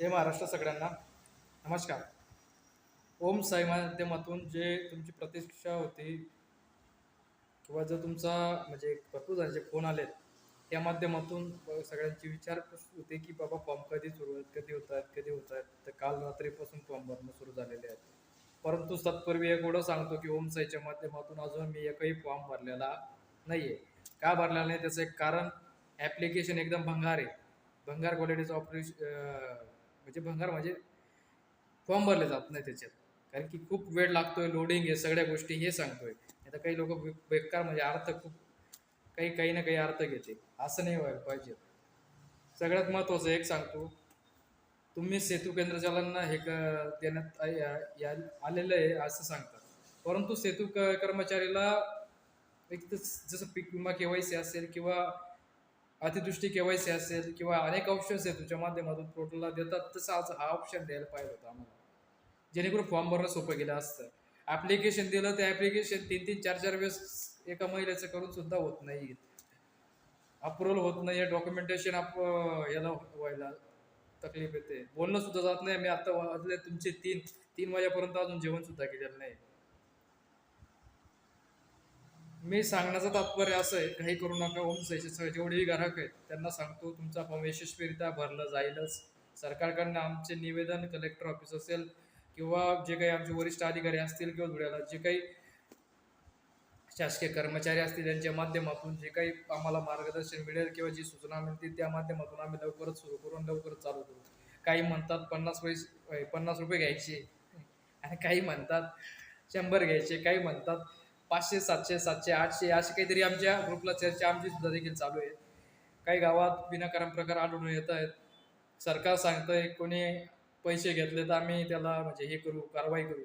जय महाराष्ट्र सगळ्यांना. नमस्कार. ओम साई माध्यमातून जे तुमची प्रतीक्षा होती किंवा जो तुमचा म्हणजे भरपूर जणांचे फोन आलेत त्या माध्यमातून सगळ्यांची विचार होते की बाबा फॉर्म कधी सुरू आहेत कधी होत आहेत कधी होत आहेत. तर काल रात्रीपासून फॉर्म भरणं सुरू झालेले आहेत. परंतु तत्पूर्वी एक एवढं सांगतो की ओम साईच्या माध्यमातून अजून मी एकही फॉर्म भरलेला नाही आहे का भरलेला नाही? त्याचं एक कारण ॲप्लिकेशन एकदम भंगार आहे. भंगार क्वालिटीचं ऑपरेशन म्हणजे भंगार म्हणजे फॉर्म भरले जात नाही त्याच्यात. कारण की खूप वेळ लागतोय लोडिंग आहे सगळ्या गोष्टी हे सांगतोय. आता काही लोक बेकार म्हणजे अर्थ खूप काही काही ना काही अर्थ घेते. असं नाही व्हायला पाहिजे. सगळ्यात महत्त्वाचं एक सांगतो. तुम्ही सेतू केंद्रचालना हे क- देण्यात या- या- आलेलं आहे असं सांगतात. परंतु सेतू क कर्मचारीला एक तर जसं पीक विमा केवायसी असेल किंवा अतिदृष्टी केवायसी असेल किंवा अनेक ऑप्शन्स आहेत तुझ्या माध्यमातून पोर्टलला देतात तसं आज हा ऑप्शन द्यायला पाहिजे होता आम्हाला. जेणेकरून फॉर्म भरणं सोपं गेलं असतं. ॲप्लिकेशन दिलं ते ॲप्लिकेशन तीन तीन चार चार वेळेस एका महिलेचं करून सुद्धा होत नाही. अप्रुव्हल होत नाही डॉक्युमेंटेशन आप याला व्हायला तकलीफ येते. बोलणं सुद्धा जात नाही. मी आता वाजले तुमचे तीन तीन वाजेपर्यंत अजून जेवण सुद्धा केलेलं नाही. मी सांगण्याचं तात्पर्य असं आहे काही करू नका ओम साईचे जेवढेही ग्राहक आहेत त्यांना सांगतो तुमचा फॉर्म यशस्वीरित्या भरलं जाईलच. सरकारकडनं आमचे निवेदन कलेक्टर ऑफिस असेल किंवा जे काही आमचे वरिष्ठ अधिकारी असतील किंवा धुळ्याला जे काही शासकीय कर्मचारी असतील त्यांच्या माध्यमातून जे काही आम्हाला मार्गदर्शन मिळेल किंवा जी सूचना मिळतील त्या माध्यमातून आम्ही लवकरच सुरू करून लवकरच चालू करू. काही म्हणतात पन्नास पैसे पन्नास रुपये घ्यायचे. आणि काही म्हणतात शंभर घ्यायचे काही म्हणतात पाचशे सातशे सातशे आठशे असे काहीतरी आमच्या ग्रुपला चर्चा आमची सुद्धा देखील चालू आहे. काही गावात विनाकारण प्रकार आढळून येत आहेत. सरकार सांगतंय कोणी पैसे घेतले तर आम्ही त्याला म्हणजे हे करू कारवाई करू.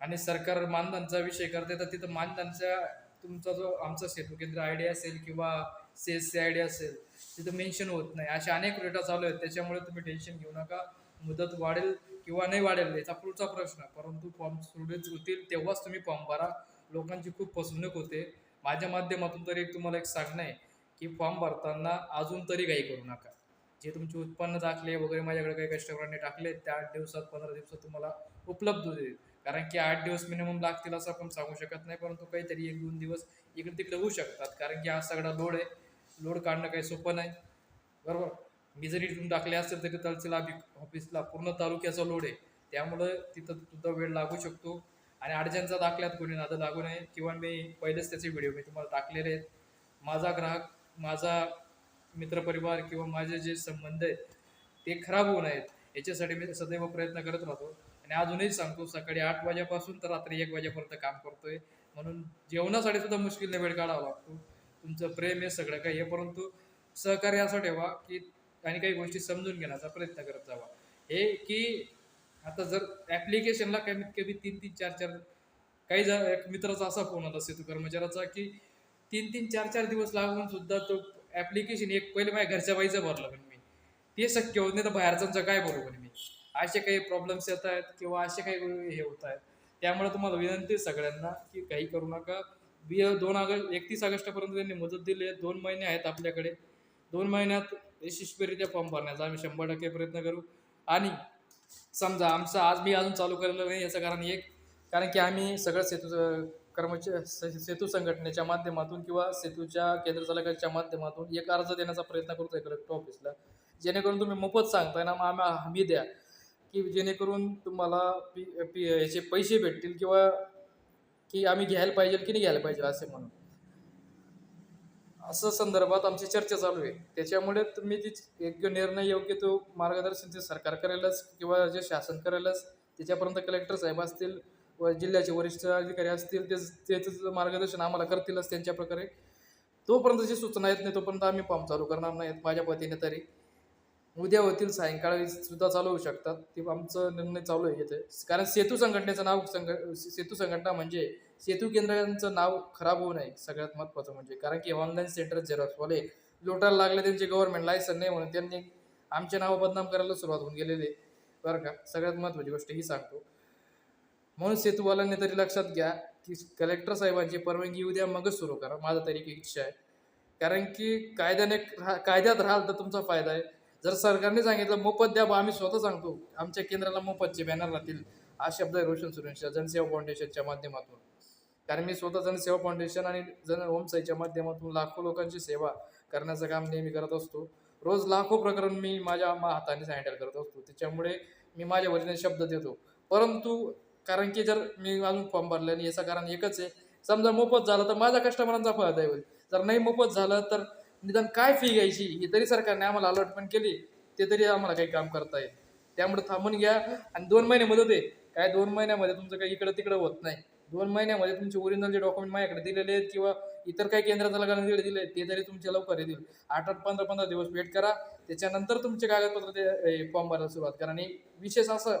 आणि सरकार मानधनचा विषय करते तर तिथं मानधनचा तुमचा जो आमचा सेतू केंद्र आय डी असेल किंवा C S C I D असेल तिथं मेन्शन होत नाही. अशा अनेक रेटा चालू आहेत. त्याच्यामुळे तुम्ही टेन्शन घेऊ नका. मुदत वाढेल किंवा नाही वाढेल याचा पुढचा प्रश्न. परंतु फॉर्म सुरळीत होतील तेव्हाच तुम्ही फॉर्म भरा. लोकांची खूप फसवणूक होते. माझ्या माध्यमातून तरी एक तुम्हाला एक सांगणं आहे की फॉर्म भरताना अजून तरी काही करू नका. जे तुमचे उत्पन्न दाखले वगैरे माझ्याकडे काही कस्टमरांनी टाकले त्या आठ दिवसात पंधरा दिवसात तुम्हाला उपलब्ध होते कारण की आठ दिवस मिनिमम लागतील असं आपण सांगू शकत नाही परंतु काहीतरी एक दोन दिवस इकडे तिकडे होऊ शकतात. कारण की हा सगळा लोड आहे. लोड काढणं काही सोपं नाही. बरोबर? मी जरी इथून टाकले असेल तरी तहसील ऑफिसला पूर्ण तालुक्याचा लोड आहे. त्यामुळं तिथं सुद्धा वेळ लागू शकतो. आणि अडचणचा दाखल्यात कोणी नादं लागू नये. किंवा मी पहिलेच त्याचे व्हिडिओ मी तुम्हाला टाकलेले आहेत. माझा ग्राहक माझा मित्रपरिवार किंवा माझे जे संबंध आहेत ते खराब होऊ नयेत. याच्यासाठी मी सदैव प्रयत्न करत राहतो. आणि अजूनही सांगतो सकाळी आठ वाजेपासून तर रात्री एक वाजेपर्यंत काम करतोय. म्हणून जेवणासाठी सुद्धा मुश्किलने वेळ काढावा लागतो. तुमचं प्रेम हे सगळं काही आहे परंतु सहकार्य असं ठेवा की आणि काही गोष्टी समजून घेण्याचा प्रयत्न करत जावा. हे की आता जर ॲप्लिकेशनला कमीत कमी तीन तीन चार चार काही जण एक मित्राचा असा फोन आला सेतू कर्मचाऱ्याचा की तीन तीन चार चार दिवस लागून सुद्धा तो ॲप्लिकेशन एक पहिले माझ्या घरच्या बाईचं भरलं पण मी. ते शक्य होत नाही तर बाहेरच्यांचं काय भरू पण मी. असे काही प्रॉब्लेम्स येत आहेत किंवा असे काही हे होत आहेत. त्यामुळे तुम्हाला विनंती सगळ्यांना की काही करू नका. बी दोन ऑगस्ट एकतीस ऑगस्टपर्यंत त्यांनी मदत दिली आहे. दोन महिने आहेत आपल्याकडे. दोन महिन्यात यशस्वीरित्या फॉर्म भरण्याचा. आम्ही शंभर टक्के प्रयत्न करू. आणि समजा आमचं आज मी अजून चालू केलेलं नाही याचं कारण एक कारण की आम्ही सगळं सेतू कर्मचारी सेतू संघटनेच्या माध्यमातून किंवा सेतूच्या केंद्र चालकाच्या माध्यमातून एक अर्ज देण्याचा प्रयत्न करतोय कलेक्टर ऑफिसला जेणेकरून तुम्ही मोफत सांगताय ना मग आम्ही हमी द्या. की जेणेकरून तुम्हाला पी पी याचे पैसे भेटतील किंवा की आम्ही घ्यायला पाहिजे की नाही घ्यायला पाहिजे असे म्हणून. असं संदर्भात आमची चर्चा चालू आहे. त्याच्यामुळे तुम्ही ती योग्य निर्णय योग्य तो मार्गदर्शन ते सरकार करेलच किंवा जे शासन करेलच त्याच्यापर्यंत कलेक्टर साहेब असतील व जिल्ह्याचे वरिष्ठ अधिकारी असतील ते त्याचं मार्गदर्शन आम्हाला करतीलच त्यांच्या प्रकारे तोपर्यंत जी सूचना येत नाही तोपर्यंत आम्ही फॉर्म चालू करणार नाहीत माझ्या पतीने तरी. उद्या होतील सायंकाळी सुद्धा चालू होऊ शकतात. ते आमचं निर्णय चालू आहे येते कारण सेतू संघटनेचं नाव संघ सेतू संघटना म्हणजे सेतू केंद्रांचं नाव खराब होऊ नये सगळ्यात महत्त्वाचं म्हणजे. कारण की ऑनलाईन सेंटर झेरॉक्सवाले लोटायला लागले त्यांचे गव्हर्नमेंट लायसन नाही म्हणून त्यांनी आमचे नाव बदनाम करायला सुरुवात होऊन गेलेली बरं का? सगळ्यात महत्त्वाची गोष्ट ही सांगतो. म्हणून सेतूवाल्यांनी तरी लक्षात घ्या की कलेक्टर साहेबांची परवानगी उद्या मगच सुरू करा. माझा तरी एक इच्छा आहे. कारण की कायद्याने कायद्यात राहाल तर तुमचा फायदा आहे. जर सरकारने सांगितलं मोफत द्या बा आम्ही स्वतः सांगतो. आमच्या केंद्राला मोफतचे बॅनर राहतील. हा शब्द रोशन सुरेंच्या जनसेवा फाउंडेशनच्या माध्यमातून. कारण मी स्वतः जनसेवा फाउंडेशन आणि जन ओमसाईच्या माध्यमातून लाखो लोकांची सेवा करण्याचं काम नेहमी करत असतो. रोज लाखो प्रकरण मी माझ्या मा- हाताने हँडल करत असतो. त्याच्यामुळे मी माझ्या वतीने शब्द देतो. परंतु कारण की जर मी अजून फॉर्म भरला आणि याचं कारण एकच आहे. समजा मोफत झालं तर माझ्या कस्टमरांचा फायदा होईल. जर नाही मोफत झालं तर निदान काय फी घ्यायची? ही तरी सरकारने आम्हाला अलॉटमेंट केली. ते तरी आम्हाला काही काम करता येईल. त्यामुळे थांबून घ्या. आणि दोन महिने मुदत आहे. काय दोन महिन्यामध्ये तुमचं काही इकडं तिकडं होत नाही. दोन महिन्यामध्ये तुमचे ओरिजिनल जे डॉक्युमेंट माझ्याकडे दिलेले आहेत किंवा इतर काही केंद्राचा लगाने दिले आहेत ते तरी तुमचे लवकर येतील. आठ आठ पंधरा पंधरा दिवस वेट करा. त्याच्यानंतर तुमचे कागदपत्र ते फॉर्म भरायला सुरुवात करा. आणि विशेष असं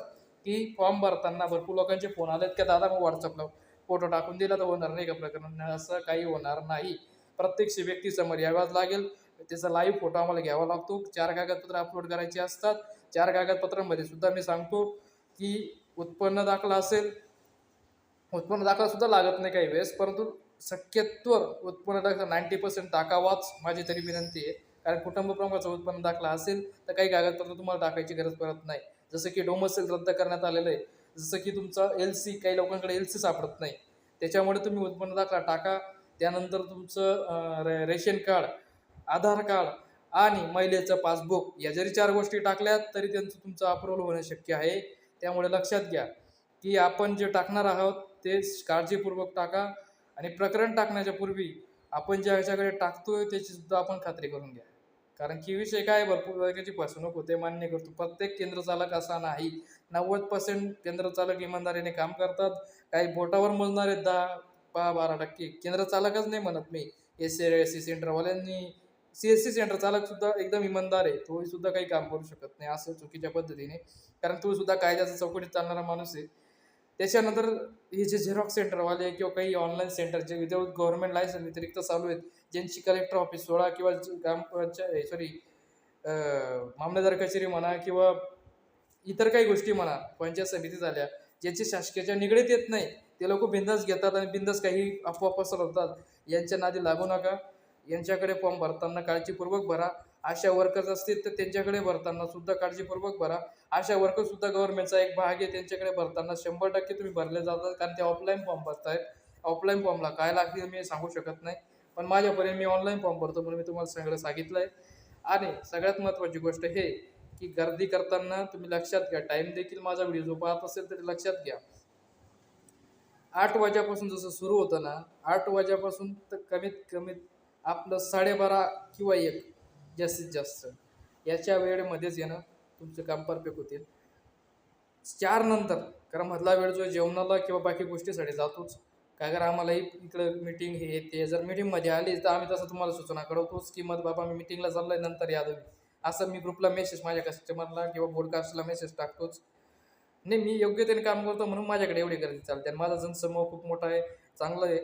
की फॉर्म भरताना भरपूर लोकांचे फोन आलेत की दादा मग व्हॉट्सअपला फोटो टाकून दिला तर होणार नाही का प्रकरण? असं काही होणार नाही. प्रत्यक्ष व्यक्ती समोर यावाच लागेल. त्याचा लाईव्ह फोटो आम्हाला घ्यावा लागतो. चार कागदपत्र अपलोड करायची असतात. चार कागदपत्रांमध्ये सुद्धा मी सांगतो की उत्पन्न दाखला असेल उत्पन्न दाखला सुद्धा लागत नाही काही वेळेस परंतु शक्यत्वर उत्पन्न दाखला नाईन्टी पर्सेंट टाकावाच माझी तरी विनंती आहे. कारण कुटुंब प्रमुखाचा उत्पन्न दाखला असेल तर काही कागदपत्र तुम्हाला टाकायची गरज पडत नाही. जसं की डोमसेल रद्द करण्यात आलेलं आहे जसं की तुमचं एल सी काही लोकांकडे एल सी सापडत नाही. त्याच्यामुळे तुम्ही उत्पन्न दाखला टाका. त्यानंतर तुमचं रे रेशन कार्ड आधार कार्ड आणि महिलेचं पासबुक या जरी चार गोष्टी टाकल्यात तरी त्यांचं तुमचं अप्रुव्हल होणं शक्य आहे. त्यामुळे लक्षात घ्या की आपण जे टाकणार आहोत ते काळजीपूर्वक टाका आणि प्रकरण टाकण्याच्या पूर्वी आपण ज्या ह्याच्याकडे टाकतोय त्याची सुद्धा आपण खात्री करून घ्या. कारण की विषय काय भरपूर जागेची फसवणूक होते मान्य करतो. प्रत्येक केंद्र चालक असा नाही. नव्वद पर्सेंट केंद्र चालक इमानदारीने काम करतात. काही बोटावर मोजणारे दहा पहा बारा टक्के. केंद्र चालकच नाही म्हणत मी. एस एस सी सेंटरवाल्यांनी सी एस सी सेंटर चालक सुद्धा एकदम इमानदार आहे. तो सुद्धा काही काम करू शकत नाही. असं चुकीच्या पद्धतीने. कारण तो सुद्धा कायद्याचा चौकटीत चालणारा माणूस आहे. त्याच्यानंतर हे जे झेरॉक्स सेंटरवाले किंवा काही ऑनलाईन सेंटर जे विदाऊट गव्हर्नमेंट लायसन व्यतिरिक्त चालू आहेत ज्यांची कलेक्टर ऑफिस सोळा किंवा ग्रामपंचायत सॉरी मामलेदार कचेरी म्हणा किंवा इतर काही गोष्टी म्हणा पंचायत समिती झाल्या ज्यांची शासकीयच्या निगडीत येत नाही ते लोक बिंदास घेतात आणि बिंदास काही अफवा पसरवतात यांच्या नादी लागू नका यांच्याकडे फॉर्म भरताना काळजीपूर्वक भरा अशा वर्कर्स असतील तर त्यांच्याकडे भरताना सुद्धा काळजीपूर्वक भरा. अशा वर्कर सुद्धा गव्हर्नमेंटचा एक भाग आहे त्यांच्याकडे भरताना शंभर टक्के तुम्ही भरले जातात कारण ते ऑफलाईन फॉर्म भरतायत. ऑफलाईन फॉर्मला काय लागतील मी सांगू शकत नाही पण माझ्यापर्यंत मी ऑनलाईन फॉर्म भरतो म्हणून मी तुम्हाला सगळं सांगितलं आहे आणि सगळ्यात महत्त्वाची गोष्ट हे की गर्दी करताना तुम्ही लक्षात घ्या टाईम देखील माझा व्हिडिओ जो पाहत असेल तरी लक्षात घ्या. आठ वाजेपासून जसं सुरू होतं ना आठ वाजेपासून तर कमीत कमीत आपलं साडेबारा किंवा एक जास्तीत जास्त. याच्या वेळेमध्येच येणं तुमचं काम परफेक्ट होतील. चार नंतर कारण मधला वेळ जो जेवणाला किंवा बाकी गोष्टीसाठी जातोच. काय कारण आम्हालाही इकडं मिटिंग हे ते जर मिटिंगमध्ये आली तर आम्ही तसं तुम्हाला सूचना कळवतोच की मग बाबा मी मिटिंगला आहे नंतर या तुम्ही. असं मी ग्रुपला मेसेज माझ्या कस्टमरला किंवा बोर्डकास्टला मेसेज टाकतोच. नाही मी योग्यतेने काम करतो म्हणून माझ्याकडे एवढी गर्दी चालते. आणि माझा जनसमूह खूप मोठा आहे चांगला आहे.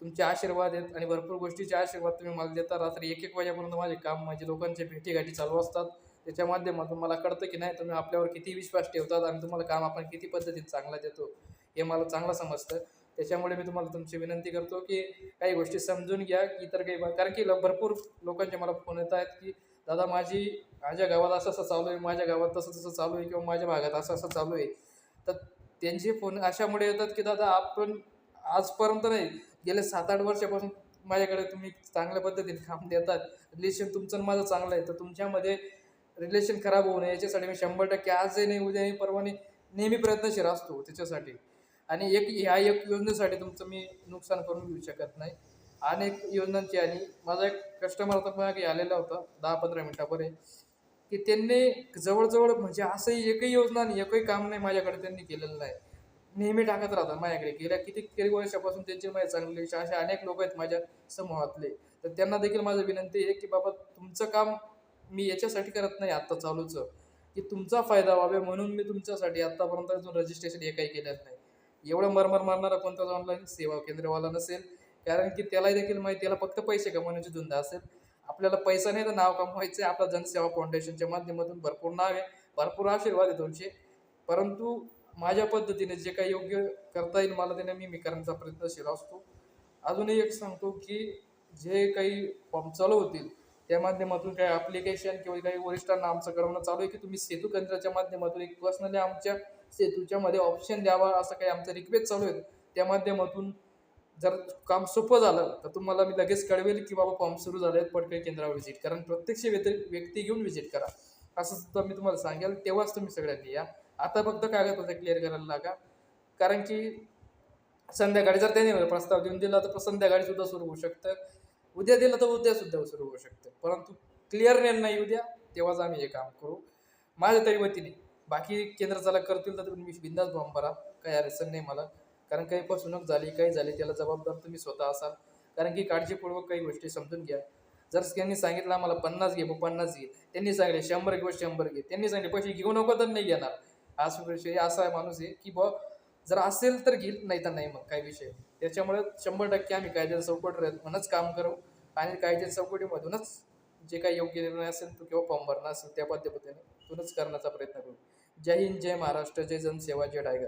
तुमचे आशीर्वाद आहेत आणि भरपूर गोष्टीचे आशीर्वाद तुम्ही मला देता. रात्री एक एक वाजेपर्यंत माझे काम माझे लोकांचे भेटीगाठी चालू असतात. त्याच्या माध्यमातून मला कळतं की नाही तुम्ही आपल्यावर किती विश्वास ठेवतात आणि तुम्हाला काम आपण किती पद्धतीत चांगला देतो हे मला चांगलं समजतं. त्याच्यामुळे मी तुम्हाला तुमची विनंती करतो की काही गोष्टी समजून घ्या की इतर काही कारण की ल- भरपूर लोकांचे मला फोन येत आहेत की दादा माझी माझ्या गावात असं असं चालू आहे माझ्या गावात तसं तसं चालू आहे किंवा माझ्या भागात असं असं चालू आहे. तर त्यांचे फोन अशामुळे येतात की दादा आपण आजपर्यंत नाही गेल्या सात आठ वर्षापासून माझ्याकडे तुम्ही चांगल्या पद्धतीने काम देतात. रिलेशन तुमचं आणि माझं चांगलं आहे. तर तुमच्यामध्ये रिलेशन खराब होऊ नये. याच्यासाठी मी शंभर टक्के आजही नाही उद्याही परवाने नेहमी प्रयत्नशील असतो त्याच्यासाठी. आणि एक ह्या एक योजनेसाठी तुमचं मी नुकसान करून घेऊ शकत नाही. अनेक योजनांची आणि माझा एक कस्टमर होता मागे आलेला होता दहा पंधरा मिनटापर्यंत की त्यांनी जवळजवळ म्हणजे असंही एकही योजना आणि एकही काम नाही माझ्याकडे त्यांनी केलेलं नाही. नेहमी टाकत राहतात माझ्याकडे. गेल्या किती वर्षापासून त्यांचे माझे चांगले असे अनेक लोक आहेत माझ्या समूहातले. तर त्यांना देखील माझं विनंती आहे की बाबा तुमचं काम मी याच्यासाठी करत नाही आत्ता चालूचं. की तुमचा फायदा व्हावे म्हणून मी तुमच्यासाठी आत्तापर्यंत अजून रजिस्ट्रेशन काही केलेलं नाही. एवढं मरमर मारणारा कोणताच ऑनलाईन सेवा केंद्रवाला नसेल. कारण की त्यालाही देखील माहिती त्याला फक्त पैसे कमवण्याची धुंदा असेल. आपल्याला पैसा नाही तर नाव कमवायचं आहे. आपल्या जनसेवा फाउंडेशनच्या माध्यमातून भरपूर नाव आहे. भरपूर आशीर्वाद आहे तुमचे. परंतु माझ्या पद्धतीने जे काही योग्य करता येईल मला त्याने मी मी करण्याचा प्रयत्नशील असतो. अजूनही एक सांगतो की जे काही फॉर्म चालू होतील त्या माध्यमातून काही ॲप्लिकेशन किंवा काही वरिष्ठांना आमचं करवणं चालू आहे की तुम्ही सेतू केंद्राच्या माध्यमातून एक पर्सनली आमच्या सेतूच्या मध्ये ऑप्शन द्यावा असं काही आमचं रिक्वेस्ट चालू आहेत त्या माध्यमातून जर काम सोपं झालं तर तुम्हाला मी लगेच कळवेल की बाबा फॉर्म सुरू झाले आहेत पटकन केंद्रावर व्हिजिट कारण प्रत्यक्ष व्यक्ती व्यक्ती घेऊन व्हिजिट करा. असं सुद्धा मी तुम्हाला सांगेल. तेव्हाच तुम्ही सगळ्यांनी या. आता फक्त कागदपत्र क्लिअर करायला लागा. कारण की संध्याकाळी जर त्यांनी प्रस्ताव देऊन दिला तर संध्याकाळी सुद्धा सुरू होऊ शकतं. उद्या दिलं तर उद्या सुद्धा सुरू होऊ शकतं. परंतु क्लिअर नाही उद्या तेव्हाच आम्ही हे काम करू. माझ्या तरी वतीने बाकी केंद्र चालक करतील तर तुम्ही बिंदास फॉर्म भरा. काही अडचण नाही मला. कारण काही फसवणूक झाली काही झाली त्याला जबाबदार तुम्ही स्वतः असाल. कारण की काळजीपूर्वक काही गोष्टी समजून घ्या. जर त्यांनी सांगितलं आम्हाला पन्नास घे मग पन्नास घे. त्यांनी सांगितले शंभर घे शंभर घे. त्यांनी सांगितले पैसे घेऊ नको तर नाही घेणार. हा विषय असा माणूस आहे की बा जर असेल तर घेईल नाही तर नाही मग काही विषय त्याच्यामुळे शंभर टक्के आम्ही कायद्याच्या चौकट म्हणूनच काम करू. आणि कायद्याच्या चौकटीमधूनच जे काही योग्य निर्णय असेल तो किंवा फॉर्म भरणं असेल त्या पद्धतीने तूनच करण्याचा प्रयत्न करू. जय हिंद जय महाराष्ट्र जय जनसेवा जय टायगर